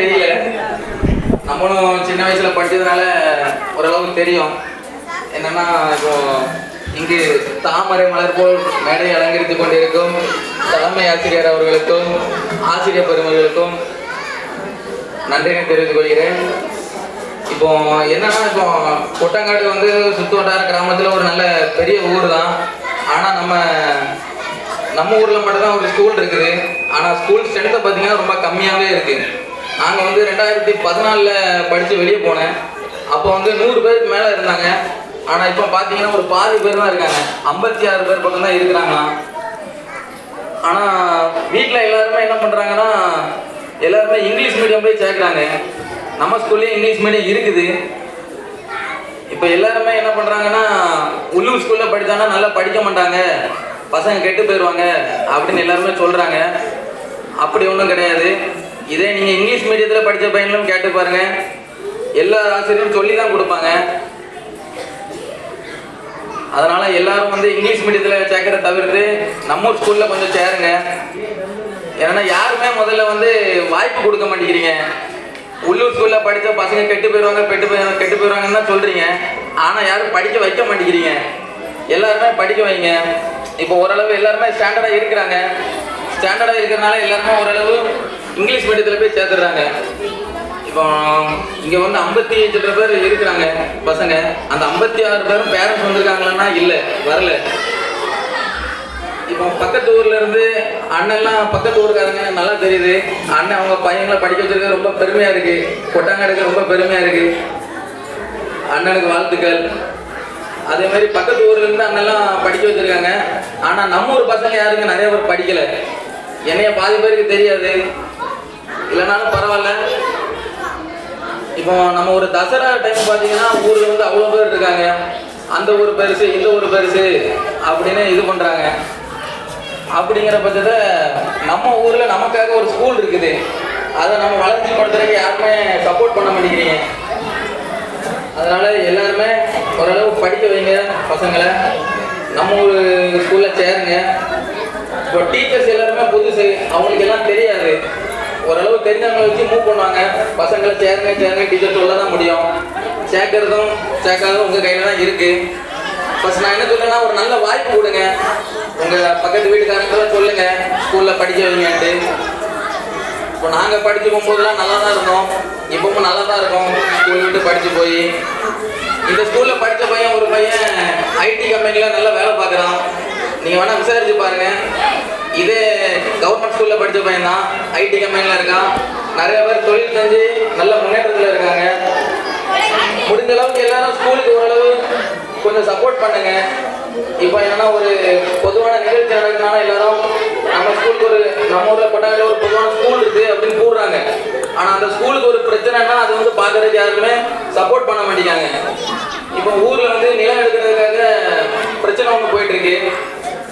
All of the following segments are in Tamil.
தெரியல. நம்மளும் சின்ன வயசுல படிச்சதுனால ஓரளவுக்கு தெரியும். என்னன்னா இப்போ இங்கு தாமரை மலர் போல் மேடை அலங்கரித்துக் கொண்டிருக்கும் தலைமை ஆசிரியர் அவர்களுக்கும் ஆசிரியர் பெருமர்களுக்கும் நன்றினை தெரிவித்துக் கொள்கிறேன். இப்போ என்னன்னா இப்போ கொட்டங்காடு வந்து சுத்து வட்டார கிராமத்தில் ஒரு நல்ல பெரிய ஊர் தான் ஆனால் நம்ம நம்ம ஊரில் மட்டும்தான் ஒரு ஸ்கூல் இருக்குது. ஆனால் ஸ்கூல் ஸ்ட்ரென்த்தை பார்த்தீங்கன்னா ரொம்ப கம்மியாகவே இருக்குது நாங்கள் வந்து ரெண்டாயிரத்தி பதினாலில் படித்து வெளியே போனேன். அப்போ வந்து நூறு பேருக்கு மேலே இருந்தாங்க. ஆனால் இப்போ பார்த்தீங்கன்னா ஒரு பாதி பேர் தான் இருக்காங்க. ஐம்பத்தி ஆறு பேர் பக்கம் தான் இருக்கிறாங்களாம். ஆனால் வீட்டில் எல்லாருமே என்ன பண்ணுறாங்கன்னா எல்லாருமே இங்கிலீஷ் மீடியம் போய் சேர்க்குறாங்க. நம்ம ஸ்கூல்லேயும் இங்கிலீஷ் மீடியம் இருக்குது. இப்போ எல்லாருமே என்ன பண்ணுறாங்கன்னா உள்ளூர் ஸ்கூலில் படித்தாங்கன்னா நல்லா படிக்க மாட்டாங்க. பசங்க கெட்டு போயிடுவாங்க அப்படின்னு எல்லாருமே சொல்கிறாங்க அப்படி ஒன்றும் கிடையாது. இதே நீங்கள் இங்கிலீஷ் மீடியத்தில் படித்த பையன்களும் கேட்டு பாருங்க. எல்லா ஆசிரியரும் சொல்லி தான் கொடுப்பாங்க. அதனால் எல்லாரும் வந்து இங்கிலீஷ் மீடியத்தில் சேர்க்கறத தவிர்த்து நம்ம ஸ்கூலில் கொஞ்சம் சேருங்க. ஏன்னா யாருமே முதல்ல வந்து வாய்ப்பு கொடுக்க மாட்டேங்கிறீங்க. உள்ளூர் ஸ்கூலில் படித்த பசங்க கெட்டு போயிடுவாங்க கெட்டு போய் கெட்டு போயிடுவாங்கன்னு தான் சொல்கிறீங்க ஆனால் யாரும் படிக்க வைக்க மாட்டேங்கிறீங்க. எல்லாருமே படிக்க வைங்க. இப்போ ஓரளவு எல்லாருமே ஸ்டாண்டர்டாக இருக்கிறாங்க. ஸ்டாண்டர்டாக இருக்கிறனால எல்லாருமே ஓரளவு இங்கிலீஷ் மீடியத்தில் போய் சேர்த்துடுறாங்க. இப்போ இங்கே வந்து ஐம்பத்தி சில்லற பேர் இருக்கிறாங்க பசங்க. அந்த ஐம்பத்தி ஆறு பேரும் பேரண்ட்ஸ் வந்திருக்காங்களன்னா இல்லை வரல. இப்போ பக்கத்து ஊர்ல இருந்து அண்ணன்லாம் பக்கத்து ஊருக்காரங்க நல்லா தெரியுது. அண்ணன் அவங்க பையங்களை படிக்க வச்சிருக்க ரொம்ப பெருமையா இருக்கு. கொட்டாங்காடுக்கு ரொம்ப பெருமையா இருக்கு. அண்ணனுக்கு வாழ்த்துக்கள். அதே மாதிரி பக்கத்து ஊர்ல இருந்து அண்ணெல்லாம் படிக்க வச்சிருக்காங்க. ஆனா நம்ம ஊர் பசங்க யாருங்க? நிறைய பேர் படிக்கல. என்னைய பாதி பேருக்கு தெரியாது. இல்லைனாலும் பரவாயில்ல. இப்போ நம்ம ஒரு தசரா டைம் பார்த்தீங்கன்னா ஊர்ல வந்து அவ்வளோ பேர் இருக்காங்க. அந்த ஊர் பெருசு இந்த ஊர் பெருசு அப்படின்னு இது பண்றாங்க. அப்படிங்கிற பட்சத்தில் நம்ம ஊர்ல நமக்காக ஒரு ஸ்கூல் இருக்குது. அதை நம்ம வளர்ச்சி படுத்துறதுக்கு யாருமே சப்போர்ட் பண்ண மாட்டேங்கிறீங்க. அதனால் எல்லாருமே ஓரளவு படிக்க வைங்க பசங்களை. நம்ம ஒரு ஸ்கூலில் சேருங்க. இப்போ டீச்சர்ஸ் எல்லாருமே புதுசு அவங்களுக்கு எல்லாம் தெரியாது. ஓரளவு தெரிஞ்சவங்களை வச்சு மூவ் பண்ணுவாங்க. பசங்களை சேருங்க சேருங்க டீச்சர் சொல்ல தான் முடியும். சேர்க்கறதும் சேர்க்காததும் உங்கள் கையில் தான் இருக்குது ஃபஸ்ட் நான் என்ன சொல்லுறேன்னா ஒரு நல்ல வாய்ப்பு கொடுங்க. உங்கள் பக்கத்து வீட்டுக்காரங்களும் சொல்லுங்கள் ஸ்கூலில் படிக்க வைங்கன்ட்டு. இப்போ நாங்கள் படிச்சு போகும்போதெல்லாம் நல்லா தான் இருந்தோம். இப்பவும் நல்லா தான் இருக்கோம். ஸ்கூல் விட்டு படித்து போய். இந்த ஸ்கூலில் படித்த பையன் ஒரு பையன் ஐடி கம்பெனியில் நல்லா வேலை பார்க்குறான். நீங்கள் வேணால் விசாரிச்சு பாருங்கள் இதே கவர்மெண்ட் ஸ்கூலில் படித்த பையன் தான் ஐடி கம்பெனியில் இருக்கான். நிறைய பேர் தொழில் செஞ்சு நல்ல முன்னேற்றத்தில் இருக்காங்க. முடிஞ்ச அளவுக்கு எல்லாரும் ஸ்கூலுக்கு ஓரளவு கொஞ்சம் சப்போர்ட் பண்ணுங்க. இப்போ என்னன்னா ஒரு பொதுவான நிகழ்ச்சி நடக்குதுனால எல்லாரும் நம்ம ஊர்ல கொட்டாங்கல ஒரு பொதுவான ஸ்கூல் இருக்கு அப்படின்னு கூடுறாங்க ஆனா அந்த ஸ்கூலுக்கு ஒரு பிரச்சனைனா அது வந்து பாக்குறது யாருமே சப்போர்ட் பண்ண மாட்டேங்காங்க இப்போ ஊர்ல வந்து நிலம் எடுக்கிறதுக்காக பிரச்சனை ஒன்று போயிட்டு இருக்கு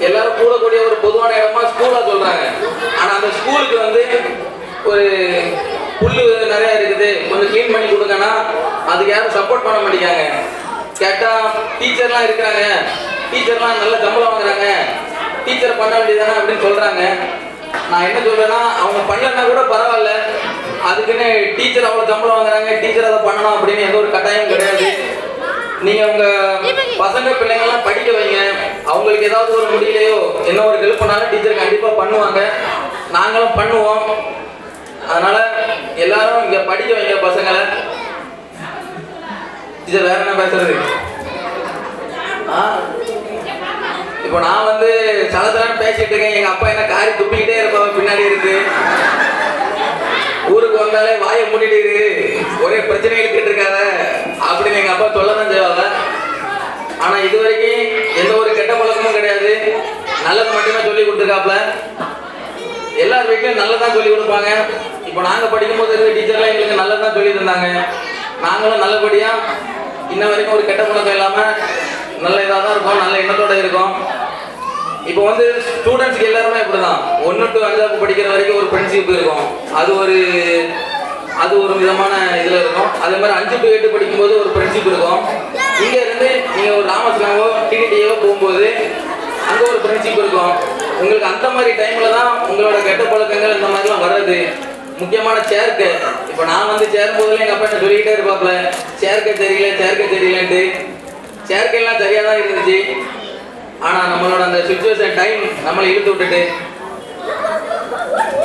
எல்லாரும் கூடக்கூடிய ஒரு பொதுவான இடமா ஸ்கூலா சொல்றாங்க. ஆனா அந்த ஸ்கூலுக்கு வந்து ஒரு புல்லு நிறைய இருக்குது. கொஞ்சம் க்ளீன் பண்ணி கொடுங்கன்னா அதுக்கு யாரும் சப்போர்ட் பண்ண மாட்டேங்காங்க கேட்டா டீச்சர்லாம் இருக்கிறாங்க. டீச்சர்லாம் நல்ல சம்பளம் வாங்குறாங்க. டீச்சர் பண்ண வேண்டியதானே அப்படின்னு சொல்றாங்க. நான் என்ன சொல்றேன்னா அவங்க பண்ணலன்னா கூட பரவாயில்ல. அதுக்குன்னு டீச்சர் அவ்வளோ சம்பளம் வாங்குறாங்க டீச்சர் அதை பண்ணணும் அப்படின்னு எந்த ஒரு கட்டாயம் கிடையாது. நீங்கள் உங்க பசங்க பிள்ளைங்கள்லாம் படிக்க வைங்க. அவங்களுக்கு ஏதாவது ஒரு முடியலையோ என்ன ஒரு ஹெல்ப் பண்ணாலும் டீச்சர் கண்டிப்பாக பண்ணுவாங்க. நாங்களும் பண்ணுவோம். அதனால எல்லாரும் இங்கே படிக்க வைங்க பசங்களை. டீச்சர் வேற என்ன பேசுறது? ஆ? இப்போ நான் வந்து சலத்தலான்னு பேசிட்டு இருக்கேன். எங்க அப்பா என்ன காரி துப்பிக்கிட்டே இருப்பாங்க பின்னாடி இருந்து. ஊருக்கு வந்தாலே வாயை மூடிட்டு ஒரே பிரச்சனை இழுத்துட்டு இருக்காத. அப்படின்னு எங்க அப்பா சொல்ல தான் செய்வாங்க. ஆனா இது வரைக்கும் எந்த ஒரு கெட்ட பழக்கமும் கிடையாது. நல்லது மட்டுமே சொல்லி கொடுத்துருக்காப்ல எல்லார் வீட்லையும் நல்லதான் சொல்லி கொடுப்பாங்க. இப்போ நாங்கள் படிக்கும்போது இருக்க டீச்சர்லாம் எங்களுக்கு நல்லதான் சொல்லி தந்தாங்க நாங்களும் நல்லபடியாக இன்ன வரைக்கும் ஒரு கெட்ட பழக்கம் இல்லாமல் நல்ல இதாக தான் இருக்கோம் நல்ல எண்ணத்தோட இருக்கோம். இப்போ வந்து ஸ்டூடெண்ட்ஸ்க்கு எல்லாருமே இப்படிதான் ஒன்று டு அஞ்சாவது படிக்கிற வரைக்கும் ஒரு ஃப்ரெண்ட்ஷிப் இருக்கும். அது ஒரு அது ஒரு விதமான இதில் இருக்கும். அதே மாதிரி அஞ்சு டு எட்டு படிக்கும்போது ஒரு ஃப்ரெண்ட்ஷிப் இருக்கும். இங்கே இருந்து நீங்கள் ஒரு ராமஸ்லாமோ டிடிடியோ போகும்போது அங்கே ஒரு ஃப்ரெண்ட்ஷிப் இருக்கும். உங்களுக்கு அந்த மாதிரி டைமில் தான் உங்களோட கெட்ட பழக்கங்கள் இந்த மாதிரிலாம் வர்றது. முக்கியமான சேர்க்கை இப்போ நான் வந்து சேரும் போதுல எங்கள் அப்பா என்ன சொல்லிக்கிட்டே இருப்பாப்ல சேர்க்கை தெரியல சேர்க்கை தெரியலன்ட்டு. சேர்க்கையெல்லாம் சரியாக தான் இருந்துச்சு. ஆனால் நம்மளோட அந்த சுச்சுவேஷன் டைம் நம்மளை இழுத்து விட்டுட்டு.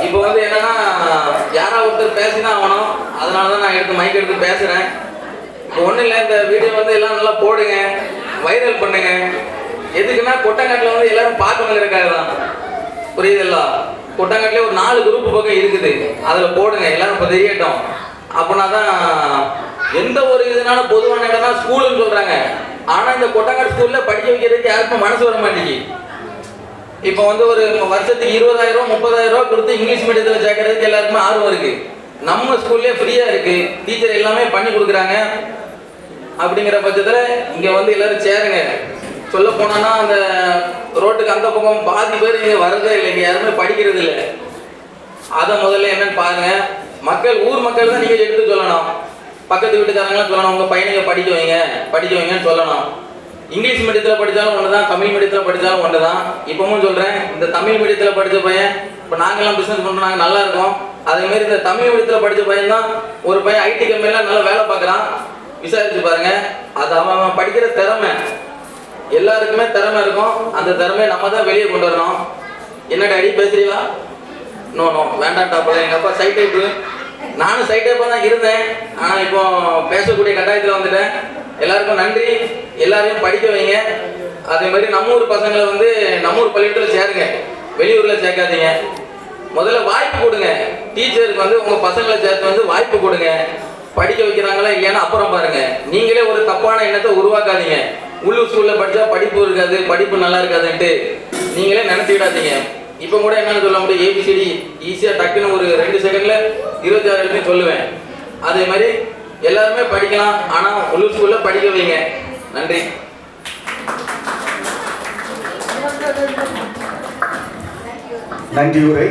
இப்போ வந்து என்னன்னா யாரா ஒருத்தர் பேசிதான் ஆகணும். அதனால தான் நான் எடுத்து மைக் எடுத்து பேசுகிறேன் இப்போ ஒன்றும் இல்லை இந்த வீடியோ வந்து எல்லாம் நல்லா போடுங்க. வைரல் பண்ணுங்க. எதுக்குன்னா கொட்டங்காட்டில் வந்து எல்லாரும் பார்க்கணுங்கிறக்காக தான் புரியுதுல்ல கொட்டங்காட்டிலே ஒரு நாலு குரூப் பக்கம் இருக்குது. அதில் போடுங்க எல்லாரும் இப்போ தெரியட்டும். அப்படின்னா தான் எந்த ஒரு இதுனாலும் பொதுவான இடம்னா ஸ்கூலுன்னு சொல்கிறாங்க ஆனால் இந்த கொட்டங்காட்டு ஸ்கூலில் படிக்க வைக்கிறதுக்கு யாருக்கும் மனசு வர மாட்டேங்குது. இப்போ வந்து ஒரு வருஷத்துக்கு இருபதாயிரம் ரூபா முப்பதாயிரம் ரூபா கொடுத்து இங்கிலீஷ் மீடியத்தில் சேர்க்கறதுக்கு எல்லாருக்குமே ஆர்வம் இருக்கு. நம்ம ஸ்கூல்லே ஃப்ரீயா இருக்கு. டீச்சர் எல்லாமே பண்ணி கொடுக்குறாங்க. அப்படிங்கிற பட்சத்தில் இங்க வந்து எல்லாரும் சேருங்க. சொல்ல போனோம்னா அந்த ரோட்டுக்கு அந்த பக்கம் பாதி பேர் இங்க வரதே இல்லை. இங்க யாருமே படிக்கிறது இல்லை. அதை முதல்ல என்னன்னு பாருங்க. மக்கள் ஊர் மக்கள் தான் நீங்க எடுத்து சொல்லணும். பக்கத்து வீட்டுக்காரங்களாம் சொல்லணும் உங்கள் பையனுங்க படிக்க வைங்க படிக்க வைங்கன்னு சொல்லணும். இங்கிலீஷ் மீடியத்தில் படித்தாலும் ஒன்று தான் தமிழ் மீடியத்தில் படித்தாலும் ஒன்று தான் இப்பவும் சொல்கிறேன் இந்த தமிழ் மீடியத்தில் படித்த பையன் இப்போ நாங்களாம் பிஸ்னஸ் பண்ணுறோம் நாங்கள் நல்லா இருக்கோம். அதே மாதிரி இந்த தமிழ் மீடியத்தில் படித்த பையன் தான் ஒரு பையன் ஐடி கம்பெனியில் நல்லா வேலை பார்க்குறான். விசாரிச்சு பாருங்க அது அவன் அவன் படிக்கிற திறமை. எல்லாருக்குமே திறமை இருக்கும். அந்த திறமையை நம்ம தான் வெளியே கொண்டு வரணும். என்ன டாடி பேசுறீங்களா நோ நோ வேண்டாம் டாப்பில் எங்கள் அப்பா சைட் டைப்பு நானும் சைட் தான் இருந்தேன். ஆனால் இப்போ பேசக்கூடிய கட்டாயத்தில் வந்துட்டேன். எல்லாருக்கும் நன்றி. எல்லாரையும் படிக்க வைங்க. அதே மாதிரி நம்ம ஊர் பசங்களை வந்து நம்ம ஊர் பள்ளிக்கூடத்தில் சேருங்க. வெளியூரில் சேர்க்காதீங்க. முதல்ல வாய்ப்பு கொடுங்க. டீச்சருக்கு வந்து உங்கள் பசங்களை சேர்த்து வந்து வாய்ப்பு கொடுங்க. படிக்க வைக்கிறாங்களா இல்லையான்னு அப்புறம் பாருங்க. நீங்களே ஒரு தப்பான எண்ணத்தை உருவாக்காதீங்க. உள்ளூர் ஸ்கூல்ல படித்தா படிப்பு இருக்காது படிப்பு நல்லா இருக்காதுன்ட்டு. நீங்களே நினச்சிக்கிடாதீங்க. இப்போ கூட என்னன்னு சொல்ல முடியும்? ஏபிசிடி ஈஸியாக டக்குன்னு ஒரு ரெண்டு செகண்டில் இருபத்தி ஆறு எழுதி சொல்லுவேன். அதே மாதிரி எல்லாருமே படிக்கலாம். ஆனால் உள்ளூர் ஸ்கூலில் படிக்க வைங்க. நன்றி. நன்றி உரை